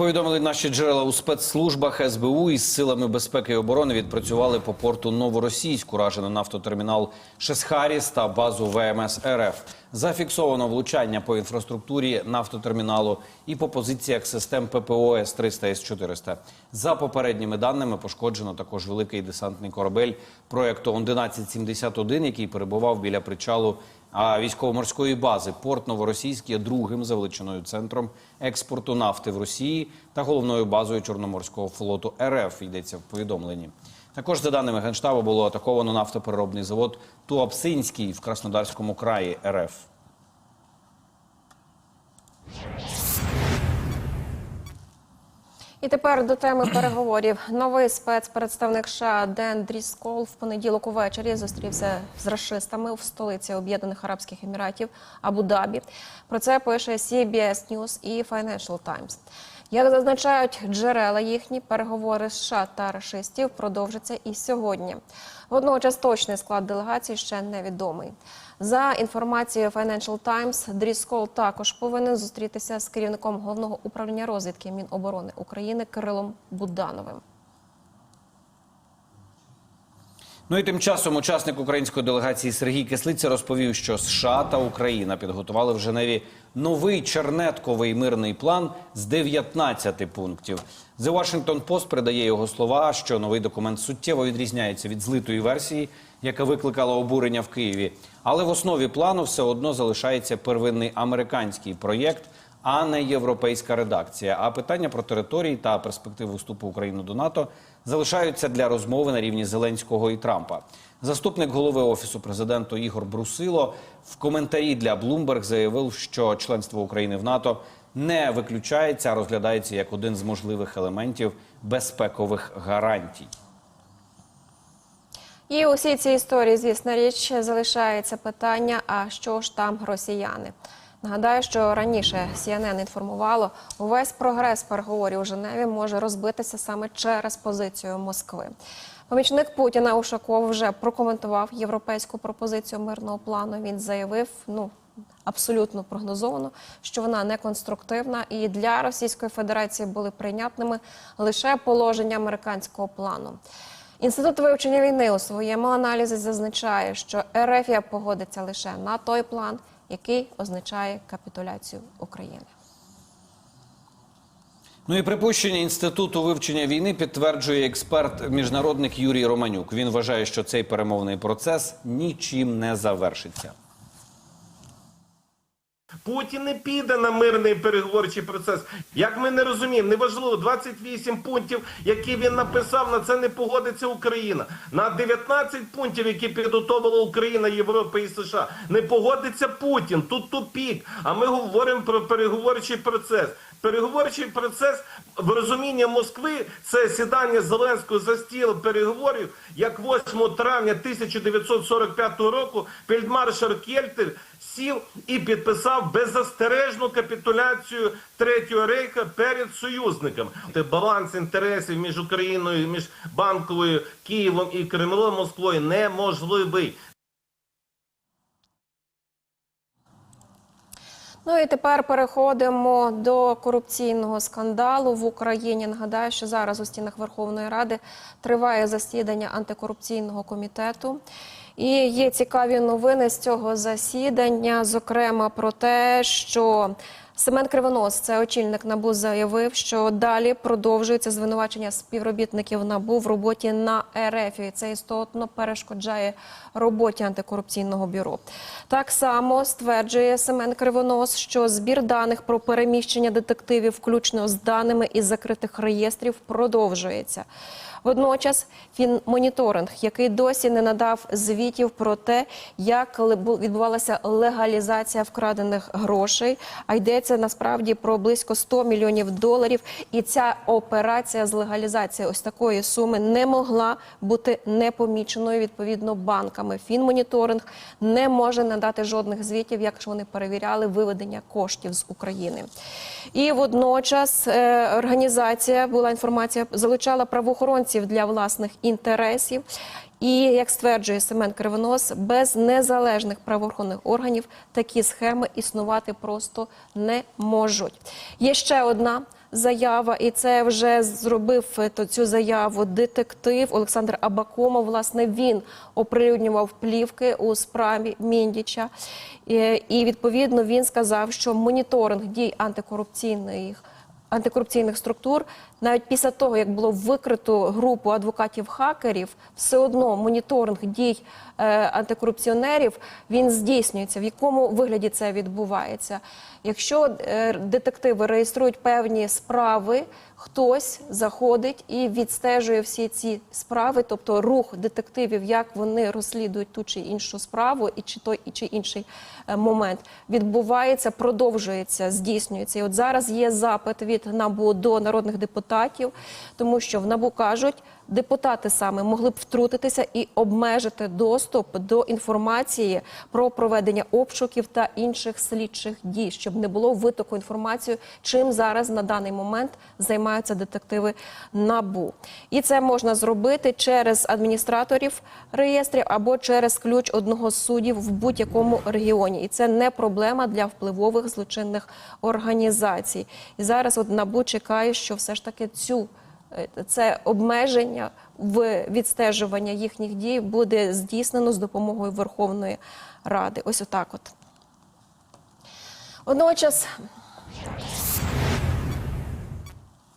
повідомили наші джерела у спецслужбах СБУ із силами безпеки і оборони відпрацювали по порту Новоросійськ, уражено нафтотермінал Шесхаріс та базу ВМС РФ. Зафіксовано влучання по інфраструктурі нафтотерміналу і по позиціях систем ППО С-300 С-400. За попередніми даними пошкоджено також великий десантний корабель проєкту 1171, який перебував біля причалу а військово-морської бази порт Новоросійськ є другим за величиною центром експорту нафти в Росії та головною базою Чорноморського флоту РФ. Йдеться в повідомленні. Також за даними генштабу було атаковано нафтопереробний завод Туапсинський в Краснодарському краї РФ. І тепер до теми переговорів. Новий спецпредставник США Ден Дріскол в понеділок увечері зустрівся з рашистами в столиці Об'єднаних Арабських Еміратів Абу-Дабі. Про це пише CBS News і Financial Times. Як зазначають джерела їхні, переговори США та рашистів продовжаться і сьогодні. Водночас точний склад делегації ще невідомий. За інформацією Financial Times, Дріскол також повинен зустрітися з керівником головного управління розвідки Міноборони України Кирилом Будановим. Ну і тим часом учасник української делегації Сергій Кислиця розповів, що США та Україна підготували в Женеві новий чернетковий мирний план з 19 пунктів. The Washington Post передає його слова, що новий документ суттєво відрізняється від злитої версії, яка викликала обурення в Києві. Але в основі плану все одно залишається первинний американський проєкт, а не європейська редакція. А питання про території та перспективу вступу України до НАТО залишаються для розмови на рівні Зеленського і Трампа. Заступник голови офісу президента Ігор Брусило в коментарі для Bloomberg заявив, що членство України в НАТО не виключається, а розглядається як один з можливих елементів безпекових гарантій. І у всій цій історії, звісно, річ залишається питання: а що ж там росіяни? Нагадаю, що раніше CNN інформувало, увесь прогрес переговорів у Женеві може розбитися саме через позицію Москви. Помічник Путіна Ушаков вже прокоментував європейську пропозицію мирного плану. Він заявив, ну абсолютно прогнозовано, що вона неконструктивна і для Російської Федерації були прийнятними лише положення американського плану. Інститут вивчення війни у своєму аналізі зазначає, що РФ погодиться лише на той план, який означає капітуляцію України. Ну і припущення інституту вивчення війни підтверджує експерт міжнародник Юрій Романюк. Він вважає, що цей перемовний процес нічим не завершиться. Путін не піде на мирний переговорчий процес. Як ми не розуміємо, неважливо 28 пунктів, які він написав, на це не погодиться Україна. На 19 пунктів, які підготовила Україна, Європа і США, не погодиться Путін. Тут тупік. А ми говоримо про переговорчий процес. Переговорчий процес в розумінні Москви це сідання Зеленського за стіл переговорів, як 8 травня 1945 року фельдмаршал Кельтель сів і підписав беззастережну капітуляцію Третього рейха перед союзниками. Баланс інтересів між Україною, між банковою Києвом і Кремлем Москвою неможливий. Ну і тепер переходимо до корупційного скандалу в Україні. Нагадаю, що зараз у стінах Верховної Ради триває засідання антикорупційного комітету. І є цікаві новини з цього засідання, зокрема про те, що Семен Кривонос, це очільник НАБУ, заявив, що далі продовжується звинувачення співробітників НАБУ в роботі на РФ. І це істотно перешкоджає роботі антикорупційного бюро. Так само стверджує Семен Кривонос, що збір даних про переміщення детективів, включно з даними із закритих реєстрів, продовжується. Водночас фінмоніторинг, який досі не надав звітів про те, як відбувалася легалізація вкрадених грошей, а йдеться насправді про близько 100 мільйонів доларів. І ця операція з легалізації ось такої суми не могла бути непоміченою відповідно банками. Фінмоніторинг не може надати жодних звітів, якщо вони перевіряли виведення коштів з України. І водночас е, організація була інформація, залучала правоохоронців для власних інтересів. І як стверджує Семен Кривонос, без незалежних правоохоронних органів такі схеми існувати просто не можуть. Є ще одна заява, і це вже зробив е, цю заяву детектив Олександр Абакомов. Власне, він оприлюднював плівки у справі Міндіча. І, і відповідно він сказав, що моніторинг дій антикорупційних антикорупційних структур, навіть після того, як було викрито групу адвокатів-хакерів, все одно моніторинг дій е, антикорупціонерів він здійснюється. В якому вигляді це відбувається? Якщо е, детективи реєструють певні справи, хтось заходить і відстежує всі ці справи, тобто рух детективів, як вони розслідують ту чи іншу справу, і чи той чи інший е, момент відбувається, продовжується, здійснюється. І от зараз є запит від НАБУ до народних депутатів, тому що в НАБУ кажуть, депутати саме могли б втрутитися і обмежити доступ до інформації про проведення обшуків та інших слідчих дій, щоб не було витоку інформації, чим зараз на даний момент займаються детективи НАБУ. І це можна зробити через адміністраторів реєстрів або через ключ одного з суддів в будь-якому регіоні. І це не проблема для впливових злочинних організацій. І зараз от НАБУ чекає, що все ж таки цю це обмеження в відстежування їхніх дій буде здійснено з допомогою Верховної Ради. Ось отак от. Водночас